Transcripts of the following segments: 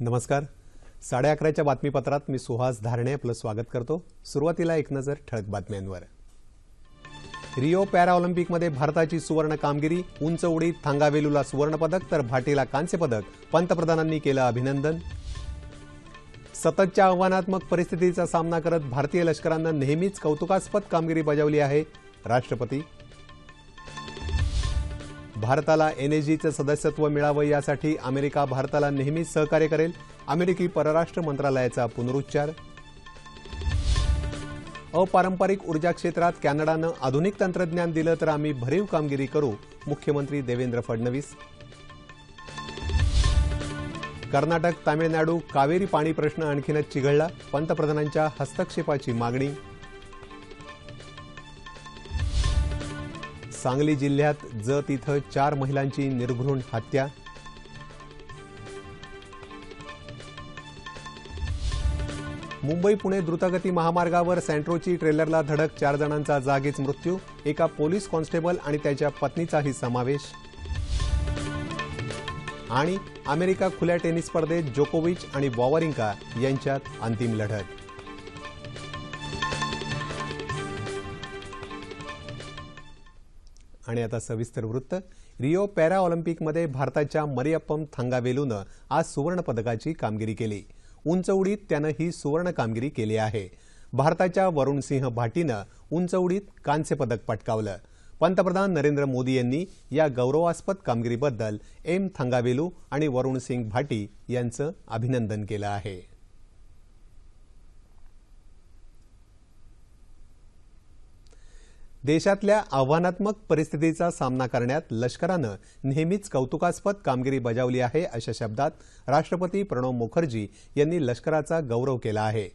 नमस्कार. साडे अकराच्या बातमीपत्रात मी सुहास धारणे आपलं स्वागत करतो. सुरुवातीला एक नजर ठळक बातम्यांवर. रिओ पॅराऑलिम्पिकमध्ये भारताची सुवर्ण कामगिरी उंच उडीत थांगावेलूला सुवर्णपदक तर भाटीला कांस्यपदक पंतप्रधानांनी केलं अभिनंदन. सततच्या आव्हानात्मक परिस्थितीचा सामना करत भारतीय लष्करानं नेहमीच कौतुकास्पद कामगिरी बजावली आहे. राष्ट्रपती भारताला एनएसजीचं सदस्यत्व मिळावं यासाठी अमेरिका भारताला नेहमीच सहकार्य करेल. अमेरिकी परराष्ट्र मंत्रालयाचा पुनरुच्चार. अपारंपरिक ऊर्जा क्षेत्रात कॅनडानं आधुनिक तंत्रज्ञान दिलं तर आम्ही भरीव कामगिरी करू मुख्यमंत्री देवेंद्र फडणवीस. कर्नाटक तामिळनाडू कावेरी पाणी प्रश्न आणखीनच चिघळला पंतप्रधानांच्या हस्तक्षेपाची मागणी. सांगली जिल्ह्यात जत इथं चार महिलांची निर्घृण हत्या. मुंबई पुणे द्रुतगती महामार्गावर सँट्रोची ट्रेलरला धडक चार जणांचा जागीच मृत्यू एका पोलीस कॉन्स्टेबल आणि त्याच्या पत्नीचाही समावेश. आणि अमेरिका खुल्या टेनिस स्पर्धेत जोकोविच आणि वॉवरिंका यांच्यात अंतिम लढत. आणि आता सविस्तर वृत्त. रिओ पॅरा ऑलिम्पिकमध्ये भारताच्या मरियप्पम थंगावेलूनं आज सुवर्णपदकाची कामगिरी केली. उंच उडीत त्यानं ही सुवर्ण कामगिरी केली आहे. भारताच्या वरुण सिंह भाटीनं उंच उडीत कांस्य पदक पटकावलं. पंतप्रधान नरेंद्र मोदी यांनी या गौरवास्पद कामगिरीबद्दल एम थंगावेलू आणि वरुण सिंग भाटी यांचं अभिनंदन केलं आहे. देशातल्या आव्हानात्मक परिस्थितीचा सामना करण्यात लष्करानं नेहमीच कौतुकास्पद कामगिरी बजावली आहे अशा शब्दात राष्ट्रपती प्रणव मुखर्जी यांनी लष्कराचा गौरव केला आहे.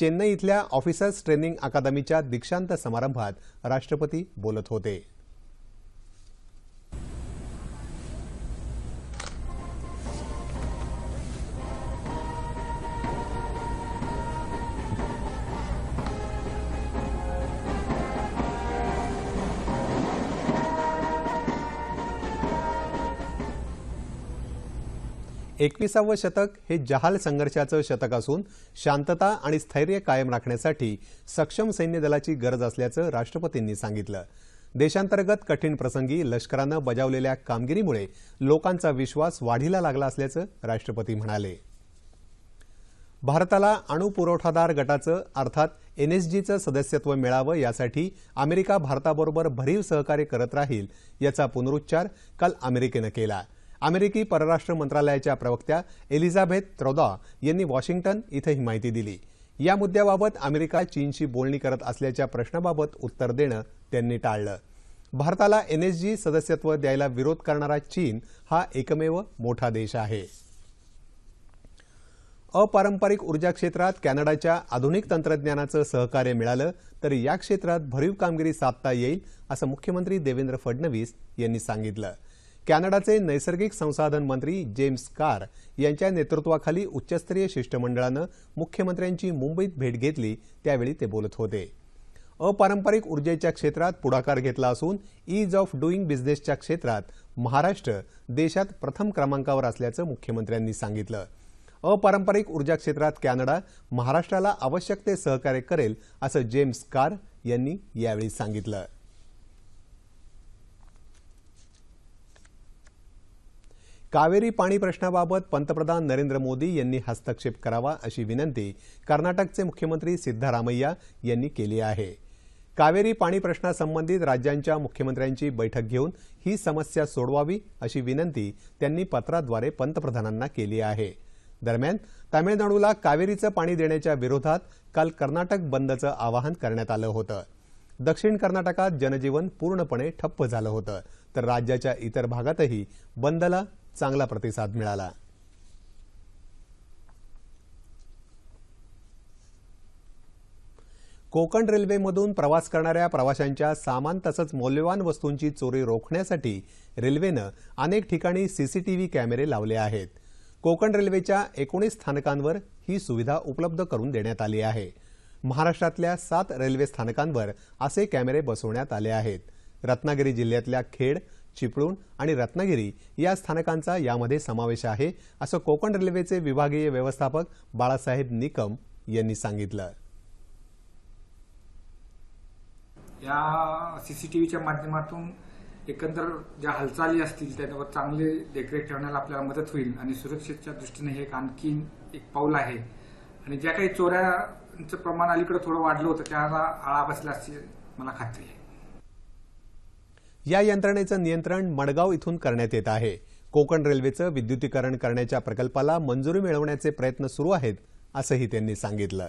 चेन्नई इथल्या ऑफिसर्स ट्रेनिंग अकादमीच्या दीक्षांत समारंभात राष्ट्रपती बोलत होते. एकविसावं शतक हे जहाल संघर्षाचं शतक असून शांतता आणि स्थैर्य कायम राखण्यासाठी सक्षम सैन्य दलाची गरज असल्याचं राष्ट्रपतींनी सांगितलं. देशांतर्गत कठीण प्रसंगी लष्करानं बजावलेल्या कामगिरीमुळे लोकांचा विश्वास वाढीला लागला असल्याचं राष्ट्रपती म्हणाले. भारताला अणु पुरवठादार गटाचं अर्थात एनएसजीचं सदस्यत्व मिळावं यासाठी अमेरिका भारताबरोबर भरीव सहकार्य करत राहील याचा पुनरुच्चार काल अमेरिकेनं केला. अमेरिकी परराष्ट्र मंत्रालयाच्या प्रवक्त्या एलिझाबेथ त्रोदा यांनी वॉशिंग्टन इथं ही माहिती दिली. या मुद्द्याबाबत अमेरिका चीनशी बोलणी करत असल्याच्या प्रश्नाबाबत उत्तर देणं त्यांनी टाळलं. भारताला एनएसजी सदस्यत्व द्यायला विरोध करणारा चीन हा एकमेव मोठा देश आहे. अपारंपरिक ऊर्जा क्षेत्रात कॅनडाच्या आधुनिक तंत्रज्ञानाचं सहकार्य मिळालं तर या क्षेत्रात भरीव कामगिरी साधता येईल असं मुख्यमंत्री देवेंद्र फडणवीस यांनी सांगितलं. कॅनडाचे नैसर्गिक संसाधन मंत्री जेम्स कार यांच्या नेतृत्वाखाली उच्चस्तरीय शिष्टमंडळानं मुख्यमंत्र्यांची मुंबईत भेट घेतली त्यावेळी ते बोलत होते. अपारंपरिक ऊर्जेच्या क्षेत्रात पुढाकार घेतला असून ईज ऑफ डुईंग बिझनेसच्या क्षेत्रात महाराष्ट्र देशात प्रथम क्रमांकावर असल्याचं मुख्यमंत्र्यांनी सांगितलं. अपारंपरिक ऊर्जा क्षेत्रात कॅनडा महाराष्ट्राला आवश्यक ते सहकार्य करेल असं जेम्स कार यांनी यावेळी सांगितलं. कावेरी पाणी प्रश्नाबाबत पंतप्रधान नरेंद्र मोदी यांनी हस्तक्षेप करावा अशी विनंती कर्नाटकचे मुख्यमंत्री सिद्धरामय्या यांनी केली आहे. कावेरी पाणी प्रश्नासंबंधित राज्यांच्या मुख्यमंत्र्यांची बैठक घेऊन ही समस्या सोडवावी अशी विनंती त्यांनी पत्राद्वारे पंतप्रधानांना केली आहे. दरम्यान तामिळनाडूला कावेरीचं पाणी देण्याच्या विरोधात काल कर्नाटक बंदचं आवाहन करण्यात आलं होतं. दक्षिण कर्नाटकात जनजीवन पूर्णपणे ठप्प झालं होतं. तर राज्याच्या इतर भागातही बंदला चांगला प्रतिसाद मिळाला. कोकण रेल्वेमधून प्रवास करणाऱ्या प्रवाशांच्या सामान तसंच मौल्यवान वस्तूंची चोरी रोखण्यासाठी रेल्वेनं अनेक ठिकाणी सीसीटीव्ही कॅमेरे लावले आहेत. कोकण रेल्वेच्या एकोणीस स्थानकांवर ही सुविधा उपलब्ध करून देण्यात आली आहे. महाराष्ट्रातल्या सात रेल्वे स्थानकांवर असे कॅमेरे बसवण्यात आले आहेत. रत्नागिरी जिल्ह्यातल्या खेड चिपळूण आणि रत्नागिरी या स्थानकांचा यामध्ये समावेश आहे असं कोकण रेल्वेचे विभागीय व्यवस्थापक बाळासाहेब निकम यांनी सांगितलं. या सी सी टी व्हीच्या माध्यमातून एकंदर ज्या हालचाली असतील त्याच्यावर चांगले देखरेख ठेवण्याला आपल्याला मदत होईल आणि सुरक्षेच्या दृष्टीने हे एक आणखी एक पाऊल आहे. आणि ज्या काही चोऱ्यांचं प्रमाण अलीकडे थोडं वाढलं होतं त्याला आळा बसला मला खात्री आहे. या यंत्रणेचं नियंत्रण मडगाव इथून करण्यात येत आहे. कोकण रेल्वेचं विद्युतीकरण करण्याच्या प्रकल्पाला मंजुरी मिळवण्याचे प्रयत्न सुरू आहेत असंही त्यांनी सांगितलं.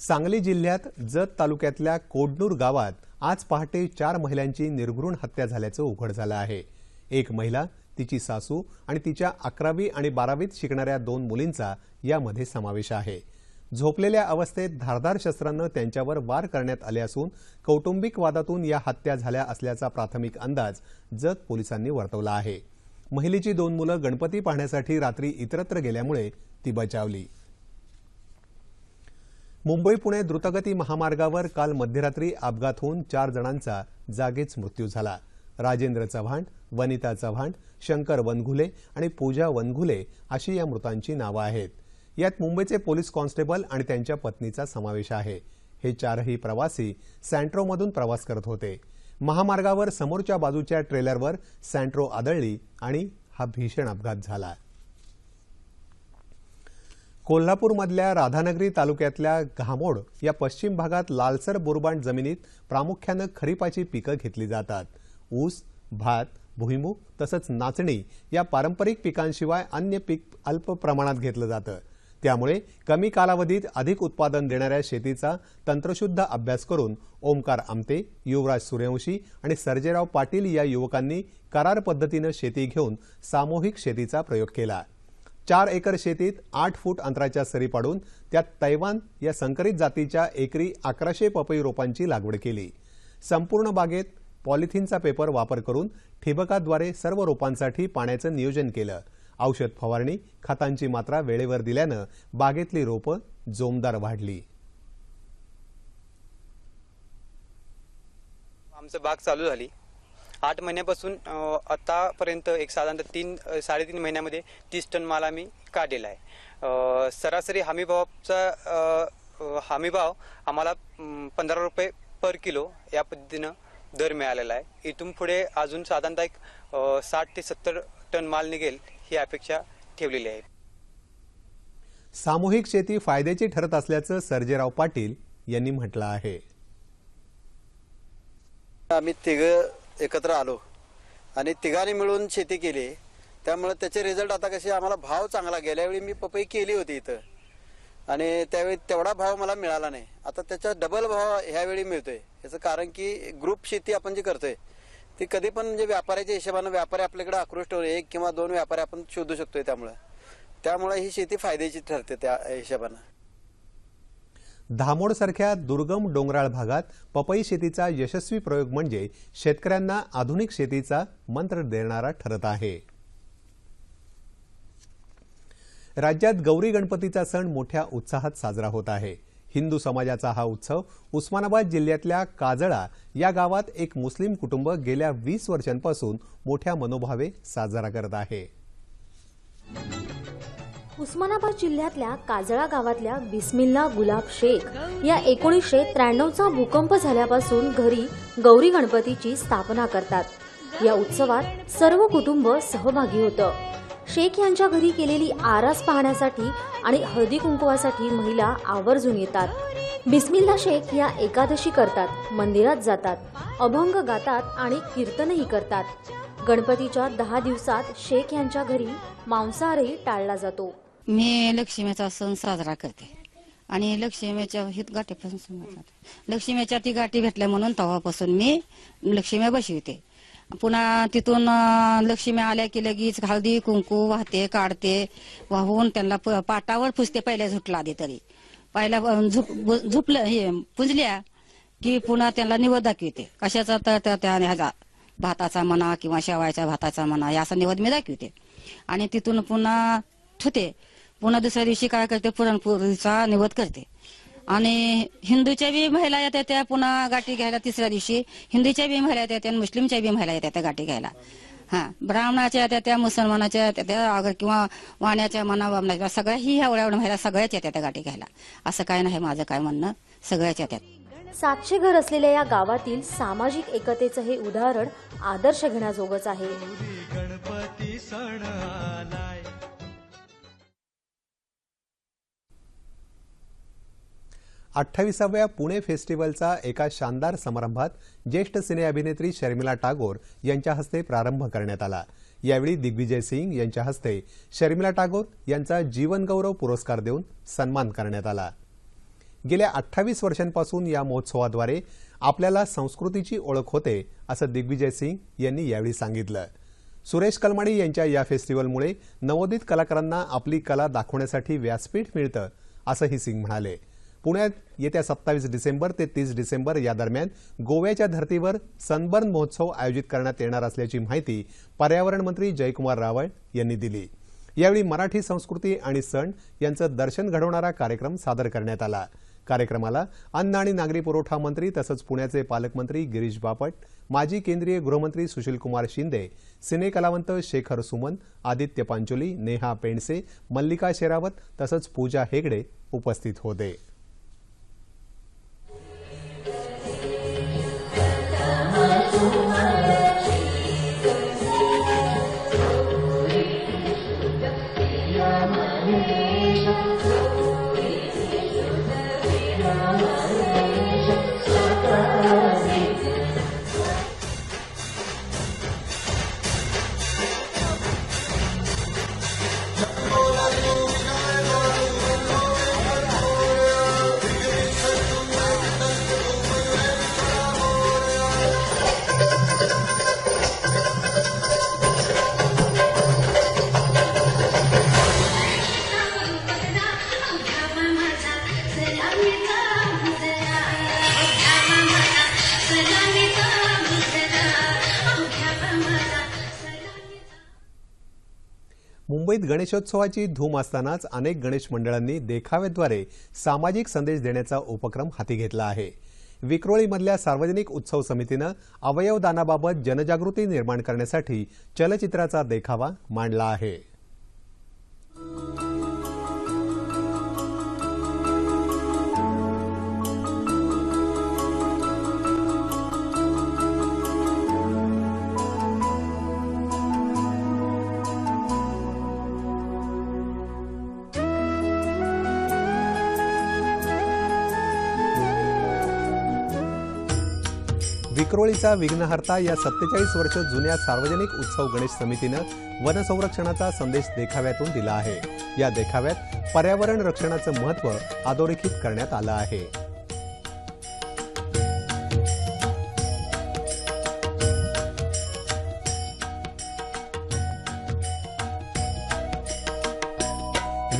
सांगली जिल्ह्यात जत तालुक्यातल्या कोडनूर गावात आज पहाटे चार महिलांची निर्घृण हत्या झाल्याचं उघड झालं आहे. एक महिला तिची सासू आणि तिच्या अकरावी आणि बारावीत शिकणाऱ्या दोन मुलींचा यामध्ये समावेश आहे. झोपलेल्या अवस्थेत धारदार शस्त्रानं त्यांच्यावर वार करण्यात आले असून कौटुंबिक वादातून या हत्या झाल्या असल्याचा प्राथमिक अंदाज जत पोलिसांनी वर्तवला आहे. महिलेची दोन मुलं गणपती पाहण्यासाठी रात्री इतरत्र गेल्यामुळे ती बचावली. मुंबई पुणे द्रुतगती महामार्गावर काल मध्यरात्री अपघात होऊन चार जणांचा जागीच मृत्यू झाला. राजेंद्र चव्हाण वनिता चव्हाण शंकर वनघुले आणि पूजा वनघुले अशी या मृतांची नावं आहेत. यात मुंबईचे पोलीस कॉन्स्टेबल आणि त्यांच्या पत्नीचा समावेश आहे. हे चारही प्रवासी सँट्रोमधून प्रवास करत होते. महामार्गावर समोरच्या बाजूच्या ट्रेलरवर सँट्रो आदळली आणि हा भीषण अपघात झाला. कोल्हापूरमधल्या राधानगरी तालुक्यातल्या घामोड या पश्चिम भागात लालसर बोरबांड जमिनीत प्रामुख्यानं खरीपाची पिकं घेतली जातात. ऊस भात भुईमूग तसंच नाचणी या पारंपरिक पिकांशिवाय अन्य पीक अल्प प्रमाणात घेतलं जातं. त्यामुळे कमी कालावधीत अधिक उत्पादन देणाऱ्या शेतीचा तंत्रशुद्ध अभ्यास करून ओमकार आमते युवराज सूर्यवंशी आणि सर्जेराव पाटील या युवकांनी करार पद्धतीनं शेती घेऊन सामूहिक शेतीचा प्रयोग केला. चार एकर शेतीत आठ फूट अंतराच्या सरी पाडून त्यात तैवान या संकरित जातीच्या एकरी अकराशे पपई रोपांची लागवड केली. संपूर्ण बागेत पॉलिथिनचा पेपर वापर करून ठिबकाद्वारे सर्व रोपांसाठी पाण्याचं नियोजन केलं. औषध फवारणी खतांची मात्रा वेळेवर दिल्यानं बागेतली रोपं जोमदार वाढली. आमचं बाग चालू झाली. आठ महिन्यापासून आतापर्यंत एक साधारणतः तीन साडेतीन महिन्यामध्ये तीस टन माल आम्ही काढलेला आहे. सरासरी हमीभावाचा हमीभाव आम्हाला पंधरा रुपये पर किलो या पद्धतीनं दर मिळालेला आहे. इथून पुढे अजून साधारणतः एक साठ ते सत्तर टन माल निघेल ही अपेक्षा ठेवलेली आहे. सामूहिक शेती फायद्याची ठरत असल्याचं सर्जेराव पाटील यांनी म्हटलं आहे. आम्ही तिघ एकत्र आलो आणि तिघांनी मिळून शेती केली. त्यामुळे त्याचे रिझल्ट आता कसे आम्हाला भाव चांगला गेल्या वेळी मी पपई केली होती इथं. आणि त्यावेळी तेवढा भाव मला मिळाला नाही. आता त्याचा डबल भाव ह्यावेळी मिळतोय. याचं कारण की ग्रुप शेती आपण जी करतोय ती कधी पण म्हणजे व्यापाऱ्याच्या हिशोबानं व्यापारी आपल्याकडे आकृष्ट ठेवून एक किंवा दोन व्यापारी आपण शोधू शकतोय त्यामुळे. त्यामुळे ही शेती फायद्याची ठरते त्या हिशोबानं. धामोडसारख्या दुर्गम डोंगराळ भागात पपई शेतीचा यशस्वी प्रयोग म्हणजे शेतकऱ्यांना आधुनिक शेतीचा मंत्र देणारा ठरत आहे. राज्यात गौरी गणपतीचा सण मोठ्या उत्साहात साजरा होत आहे. हिंदू समाजाचा हा उत्सव उस्मानाबाद जिल्ह्यातल्या काजळा या गावात एक मुस्लिम कुटुंब गेल्या वीस वर्षांपासून मोठ्या मनोभावे साजरा करत आहे. उस्मानाबाद जिल्ह्यातल्या काजळा गावातल्या बिस्मिल्ला गुलाब शेख या एकोणीसशे त्र्याण्णवचा भूकंप झाल्यापासून घरी गौरी गणपतीची स्थापना करतात. या उत्सवात सर्व कुटुंब सहभागी होतं. शेख यांच्या घरी केलेली आरास पाहण्यासाठी आणि हळदी कुंकवासाठी महिला आवर्जून येतात. बिस्मिल्ला शेख या एकादशी करतात मंदिरात जातात अभंग गातात आणि कीर्तनही करतात. गणपतीच्या दहा दिवसात शेख यांच्या घरी मांसाहारही टाळला जातो. मी लक्ष्मीचा सण साजरा करते आणि लक्ष्मीच्या हित गाठीपासून पण लक्ष्मीच्या ती गाठी भेटल्या म्हणून तेव्हापासून मी लक्ष्मी बसविते. पुन्हा तिथून लक्ष्मी आल्या की लगेच हळदी कुंकू वाहते काढते. वाहून त्यांना प- पाटावर पुजते पहिल्या झुटला आधी तरी. पहिल्या झुप झुपलं हे पुजल्या की पुन्हा त्यांना निवद दाखविते. कशाचा तर त्या- त्या ह्याचा भाताचा म्हणा किंवा शेवायच्या भाताचा म्हणा याचा निवद मी दाखविते. आणि तिथून पुन्हा ठुते पुन्हा दुसऱ्या दिवशी काय करते? पुरणपोळीचा निवद करते. आणि हिंदूच्या बी महिला येतात त्या पुन्हा गाठी घ्यायला तिसऱ्या दिवशी. हिंदूच्या बी महिला येतात आणि मुस्लिमच्या बी महिला येतात त्या गाठी घ्यायला. हा ब्राह्मणाच्या येतात त्या मुसलमानाच्या येतात त्या अगर किंवा वाण्याच्या मना सगळ्या ही एवढ्या एवढ्या महिला सगळ्याच येतात त्या गाठी घ्यायला. असं काय नाही माझं काय म्हणणं. सगळ्याच येतात सातशे घर असलेल्या या गावातील सामाजिक एकतेचं हे उदाहरण आदर्श घेण्याजोगच आहे. अठ्ठावीसाव्या पुणे फेस्टिवलचा एका शानदार समारंभात ज्येष्ठ सिने अभिनेत्री शर्मिला टागोर यांच्या हस्ते प्रारंभ करण्यात आला. यावेळी दिग्विजय सिंग यांच्या हस्ते शर्मिला टागोर यांचा जीवनगौरव पुरस्कार देऊन सन्मान करण्यात आला. गेल्या अठ्ठावीस वर्षांपासून या महोत्सवाद्वारे आपल्याला संस्कृतीची ओळख होते असं दिग्विजय सिंग यांनी यावेळी सांगितलं. सुरेश कलमाडी यांच्या या फेस्टिवलमुळे नवोदित कलाकारांना आपली कला दाखवण्यासाठी व्यासपीठ मिळतं असंही सिंग म्हणाले. पुण्यात येत्या सत्तावीस डिसेंबर ते तीस डिसेंबर या दरम्यान गोव्याच्या धर्तीवर सनबर्न महोत्सव आयोजित करण्यात येणार असल्याची माहिती पर्यावरण मंत्री जयकुमार रावळ यांनी दिली. यावेळी मराठी संस्कृती आणि सण यांचं दर्शन घडवणारा कार्यक्रम सादर करण्यात आला. कार्यक्रमाला अन्न आणि नागरी पुरवठा मंत्री तसंच पुण्याचे पालकमंत्री गिरीश बापट माजी केंद्रीय गृहमंत्री सुशीलकुमार शिंदे सिने कलावंत शेखर सुमन आदित्य पांचोली नेहा पेंडसे मल्लिका शेरावत तसंच पूजा हेगडे उपस्थित होते. गणेशोत्सवाची धूम असतानाच अनेक गणेश मंडळांनी देखाव्याद्वारे सामाजिक संदेश देण्याचा उपक्रम हाती घेतला आहे. विक्रोळीमधल्या सार्वजनिक उत्सव समितीनं अवयवदानाबाबत जनजागृती निर्माण करण्यासाठी चलचित्राचा देखावा मांडला आहे. विक्रोळीचा विघ्नहर्ता या सत्तेचाळीस वर्ष जुन्या सार्वजनिक उत्सव गणेश समितीनं वनसंरक्षणाचा संदेश देखाव्यातून दिला आहे. या देखाव्यात पर्यावरण रक्षणाचं महत्त्व अधोरेखित करण्यात आलं आहे.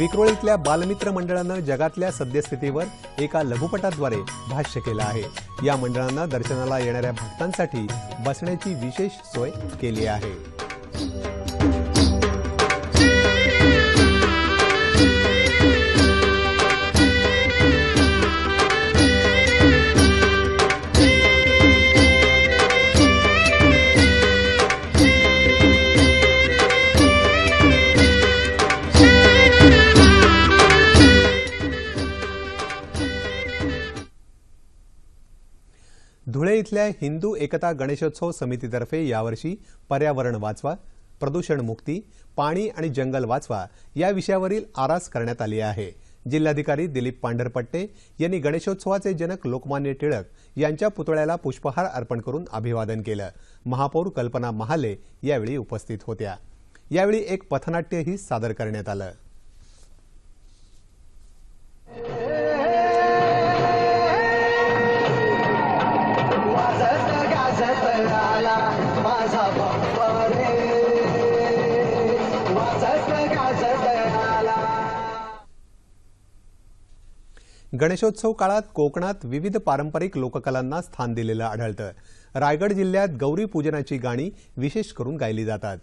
विक्रोळीतल्या बालमित्र मंडळानं जगातल्या सद्यस्थितीवर एका लघुपटाद्वारे भाष्य केलं आहे. या मंडळानं दर्शनाला येणाऱ्या भक्तांसाठी बसण्याची विशेष सोय केली आहे. धुळे इथल्या हिंदू एकता गणेशोत्सव समितीतर्फे यावर्षी पर्यावरण वाचवा प्रदूषण मुक्ती पाणी आणि जंगल वाचवा या विषयावरील आरास करण्यात आली आहे. जिल्हाधिकारी दिलीप पांढरपट्टे यांनी गणेशोत्सवाचे जनक लोकमान्य टिळक यांच्या पुतळ्याला पुष्पहार अर्पण करून अभिवादन केलं. महापौर कल्पना महाले यावेळी उपस्थित होत्या. यावेळी एक पथनाट्यही सादर करण्यात आलं. गणेशोत्सव काळात कोकणात विविध पारंपरिक लोककलांना स्थान दिलेलं आढळतं. रायगड जिल्ह्यात गौरी पूजनाची गाणी विशेष करून गायली जातात.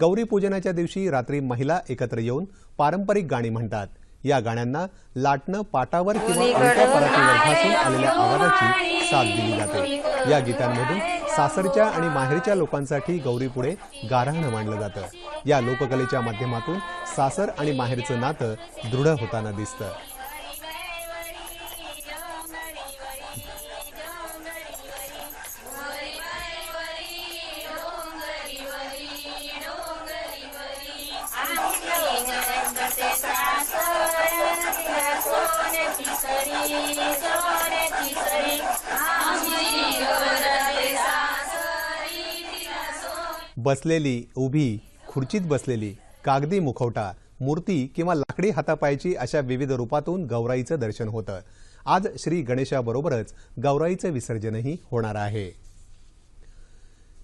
गौरी पूजनाच्या दिवशी रात्री महिला एकत्र येऊन पारंपरिक गाणी म्हणतात. या गाण्यांना लाटणं पाटावर किंवा आलेल्या आवाजाची साथ दिली जाते. या गीतांमधून सासरच्या आणि माहेरच्या लोकांसाठी गौरीपुढे गारहाणं मांडलं जातं. या लोककलेच्या माध्यमातून सासर आणि माहेरचं नातं दृढ होताना दिसतं. बसलेली उभी खुर्चीत बसलेली कागदी मुखवटा मूर्ती किंवा लाकडी हातापायची अशा विविध रूपातून गौराईचं दर्शन होतं. आज श्री गणेशाबरोबरच गौराईचं विसर्जनही होणार आहे.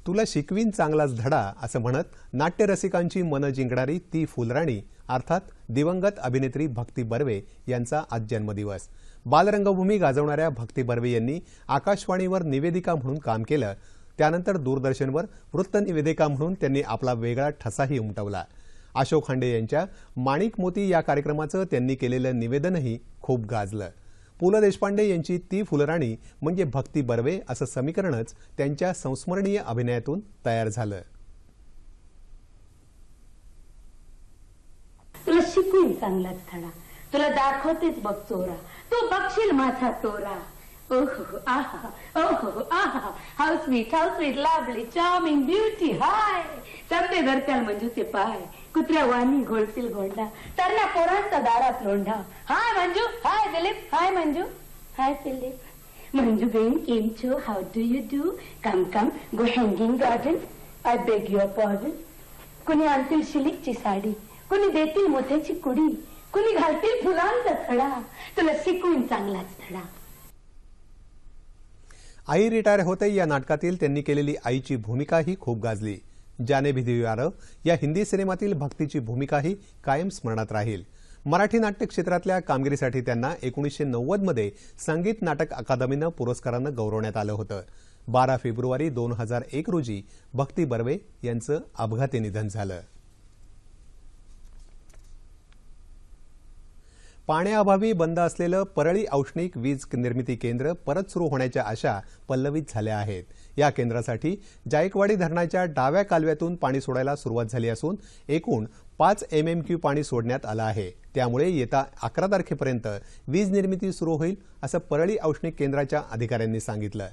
तुला शिकवीन चांगलाच धडा असं म्हणत नाट्यरसिकांची मनं जिंकणारी ती फुलराणी अर्थात दिवंगत अभिनेत्री भक्ती बर्वे यांचा आज जन्मदिवस. बालरंगभूमी गाजवणाऱ्या भक्ती बर्वे यांनी आकाशवाणीवर निवेदिका म्हणून काम केलं. त्यानंतर दूरदर्शनवर वृत्तनिवेदिका म्हणून त्यांनी आपला वेगळा ठसाही उमटवला. अशोक खांडे यांच्या माणिक मोती या कार्यक्रमाचं त्यांनी केलेलं निवेदनही खूप गाजलं. पु ल देशपांडे यांची ती फुलराणी म्हणजे भक्ती बर्वे असं समीकरणच त्यांच्या संस्मरणीय अभिनयातून तयार झालं. तुला शिकवीन चांगलाच धडा. तुला दाखवतेच बघ चोरा. तू बघशील माझा चोरा. आहा हाऊ स्वीट हाऊ स्वीट लाभली चार्मिंग ब्युटी हाय चढते धरत्याल मंजूचे पाय कुत्र्या वाणी घोळतील घोंडा तरण्या पोरांचा दारात Londa hi Manju hi Dilip hi Manju hi Dilip Manju ben केम छो how do you do come come go hanging garden I beg your pardon कुणी आणतील शिलिकची साडी कुणी देतील मोत्याची कुडी कुणी घालतील फुलांचा खडा तुला शिकवून चांगलाच धडा आई रिटायर होते या नाटकातील त्यांनी केलेली आईची भूमिकाही खूप गाजली. जाने भी दिवार या हिंदी सिनेमातील भक्तीची भूमिकाही कायम स्मरणात राहील. मराठी नाट्य क्षेत्रातल्या कामगिरीसाठी त्यांना एकोणीसशे नव्वदमध्ये संगीत नाटक अकादमीनं पुरस्कारानं गौरवण्यात आलं होतं. बारा फेब्रुवारी दोन हजार एक रोजी भक्ती बर्वे यांचं अपघाती निधन झालं. पाण्याअभावी बंद असलेलं परळी औष्णिक वीज निर्मिती केंद्र परत सुरू होण्याच्या आशा पल्लवित झाल्या आहेत. या केंद्रासाठी जायकवाडी धरणाच्या डाव्या कालव्यातून पाणी सोडायला सुरुवात झाली असून एकूण पाच एम एम क्यू पाणी सोडण्यात आलं आहे. त्यामुळे येत्या अकरा तारखेपर्यंत वीज निर्मिती सुरू होईल असं परळी औष्णिक केंद्राच्या अधिकाऱ्यांनी सांगितलं.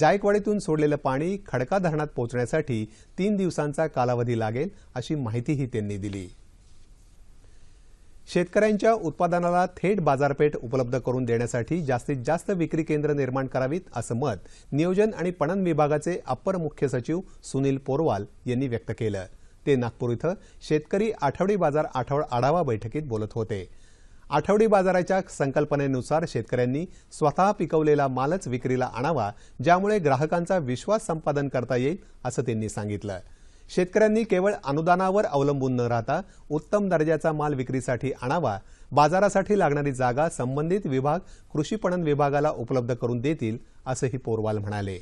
जायकवाडीतून सोडलेलं पाणी खडका धरणात पोहोचण्यासाठी तीन दिवसांचा कालावधी लागेल अशी माहितीही त्यांनी दिली. शेतकऱ्यांच्या उत्पादनाला थेट बाजारपेठ उपलब्ध करून देण्यासाठी जास्तीत जास्त विक्री केंद्र निर्माण करावीत असं मत नियोजन आणि पणन विभागाचे अप्पर मुख्य सचिव सुनील पोरवाल यांनी व्यक्त केलं. ते नागपूर इथं शेतकरी आठवडी बाजार आठवड आढावा बैठकीत बोलत होते. आठवडी बाजाराच्या संकल्पनेनुसार शेतकऱ्यांनी स्वतः पिकवलेला मालच विक्रीला आणावा ज्यामुळे ग्राहकांचा विश्वास संपादन करता येईल असं त्यांनी सांगितलं. शेतकऱ्यांनी केवळ अनुदानावर अवलंबून न राहता उत्तम दर्जाचा माल विक्रीसाठी आणावा बाजारासाठी लागणारी जागा संबंधित विभाग कृषी पणन विभागाला उपलब्ध करून देतील असंही पोरवाल म्हणाले.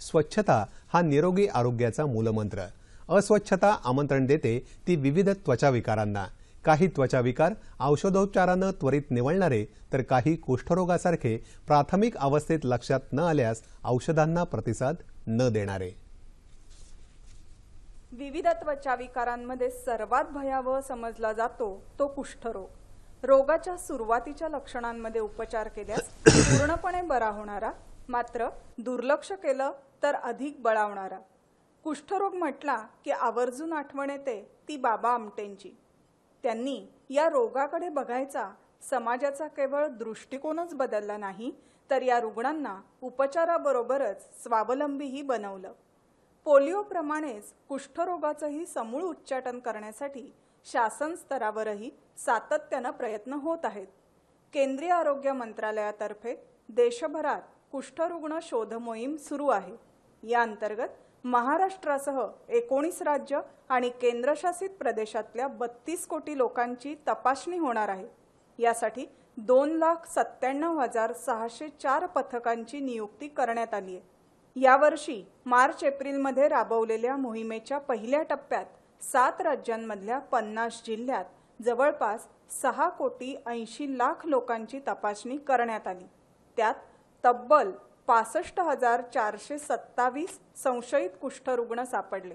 स्वच्छता हा निरोगी आरोग्याचा मूलमंत्र. अस्वच्छता आमंत्रण देते ती विविध त्वचाविकारांना. काही त्वचाविकार औषधोपचारानं त्वरित निवळणारे तर काही कुष्ठरोगासारखे प्राथमिक अवस्थेत लक्षात न आल्यास औषधांना प्रतिसाद न देणारे. विविध त्वचाविकारांमध्ये सर्वात भयावह समजला जातो तो कुष्ठरोग. रोगाच्या सुरुवातीच्या लक्षणांमध्ये उपचार केल्यास पूर्णपणे बरा होणारा मात्र दुर्लक्ष केलं तर अधिक बळावणारा. कुष्ठरोग म्हटला की आवर्जून आठवण येते ती बाबा आमटेंची. त्यांनी या रोगाकडे बघायचा समाजाचा केवळ दृष्टिकोनच बदलला नाही तर या रुग्णांना उपचाराबरोबरच स्वावलंबीही बनवलं. पोलिओप्रमाणेच कुष्ठरोगाचंही समूळ उच्चाटन करण्यासाठी शासन स्तरावरही सातत्यानं प्रयत्न होत आहेत. केंद्रीय आरोग्य मंत्रालयातर्फे देशभरात कुष्ठरुग्ण शोध मोहीम सुरू आहे. या अंतर्गत महाराष्ट्रासह एकोणीस राज्य आणि केंद्रशासित प्रदेशातल्या बत्तीस कोटी लोकांची तपासणी होणार आहे. यासाठी दोन लाख सत्त्याण्णव हजार सहाशे चार पथकांची नियुक्ती करण्यात आली आहे. यावर्षी मार्च एप्रिलमध्ये राबवलेल्या मोहिमेच्या पहिल्या टप्प्यात सात राज्यांमधल्या पन्नास जिल्ह्यात जवळपास सहा कोटी ऐंशी लाख लोकांची तपासणी करण्यात आली. त्यात तब्बल पासष्ट हजार चारशे सत्तावीस संशयित कुष्ठरुग्ण सापडले.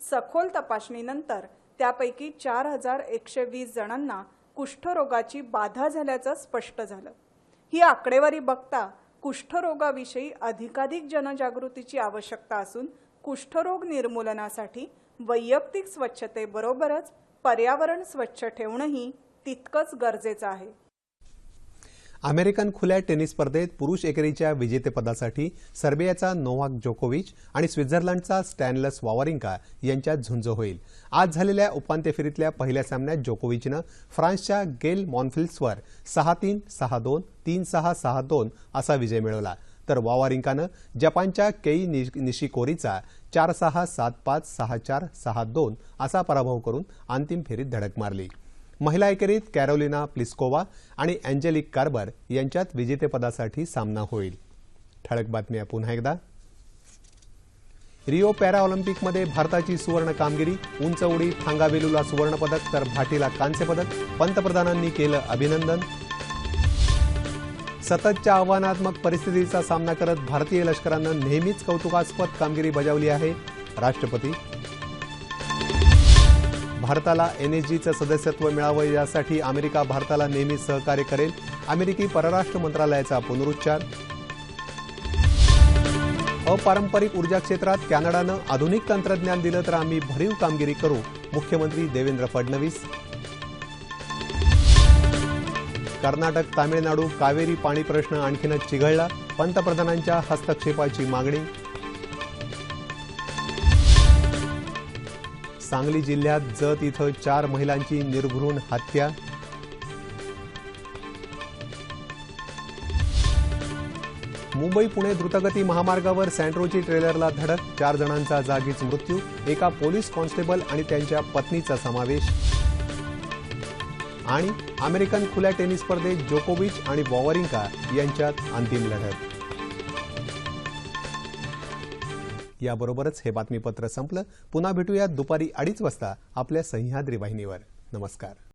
सखोल तपासणीनंतर त्यापैकी चार हजार एकशे वीस जणांना कुष्ठरोगाची बाधा झाल्याचं स्पष्ट झालं. ही आकडेवारी बघता कुष्ठरोगाविषयी अधिकाधिक जनजागृतीची आवश्यकता असून कुष्ठरोग निर्मूलनासाठी वैयक्तिक स्वच्छतेबरोबरच पर्यावरण स्वच्छ ठेवणंही तितकंच गरजेचं आहे. अमेरिकन खुल्या टेनिस स्पर्धेत पुरुष एकेरीच्या विजेतेपदासाठी सर्बियाचा नोव्हाक जोकोविच आणि स्वित्झर्लंडचा स्टॅनलस वावरिंका यांच्यात झुंज होईल. आज झालेल्या उपांत्य फेरीतल्या पहिल्या सामन्यात जोकोविचनं फ्रान्सच्या गेल मॉन्फिल्सवर सहा तीन सहा दोन तीन सहा सहा दोन असा विजय मिळवला. तर वावारिंकानं जपानच्या केई निश निशिकोरीचा चार सहा सात पाच सहा चार सहा दोन असा पराभव करून अंतिम फेरीत धडक मारली. महिला एकेरीत कॅरोलिना प्लिस्कोवा आणि अँजेलिक कार्बर यांच्यात विजेतेपदासाठी सामना होईल. ठळक बातम्या पुन्हा एकदा. रिओ पॅराऑलिम्पिकमध्ये भारताची सुवर्ण कामगिरी उंच उडी थांगावेलूला सुवर्णपदक तर भाटीला कांस्यपदक पंतप्रधानांनी केलं अभिनंदन. सततच्या आव्हानात्मक परिस्थितीचा सामना करत भारतीय लष्करानं नेहमीच कौतुकास्पद कामगिरी बजावली आहे राष्ट्रपती. भारताला एनएसजीचं सदस्यत्व मिळावं यासाठी अमेरिका भारताला नेहमी सहकार्य करेल. अमेरिकी परराष्ट्र मंत्रालयाचा पुनरुच्चार. अपारंपरिक ऊर्जा क्षेत्रात कॅनडानं आधुनिक तंत्रज्ञान दिलं तर आम्ही भरीव कामगिरी करू मुख्यमंत्री देवेंद्र फडणवीस. कर्नाटक तामिळनाडू कावेरी पाणी प्रश्न आणखीनच चिघळला पंतप्रधानांच्या हस्तक्षेपाची मागणी. सांगली जिल्ह्यात जत इथं चार महिलांची निर्घृण हत्या. मुंबई पुणे द्रुतगती महामार्गावर सँट्रोची ट्रेलरला धडक चार जणांचा जागीच मृत्यू एका पोलीस कॉन्स्टेबल आणि त्यांच्या पत्नीचा समावेश. आणि अमेरिकन खुल्या टेनिस स्पर्धेत जोकोविच आणि वॉवरिंका यांच्यात अंतिम लढत. याबरोबरच हे बातमीपत्र संपलं. पुन्हा भेटूयात दुपारी अडीच वाजता आपल्या सह्याद्री वाहिनीवर. नमस्कार.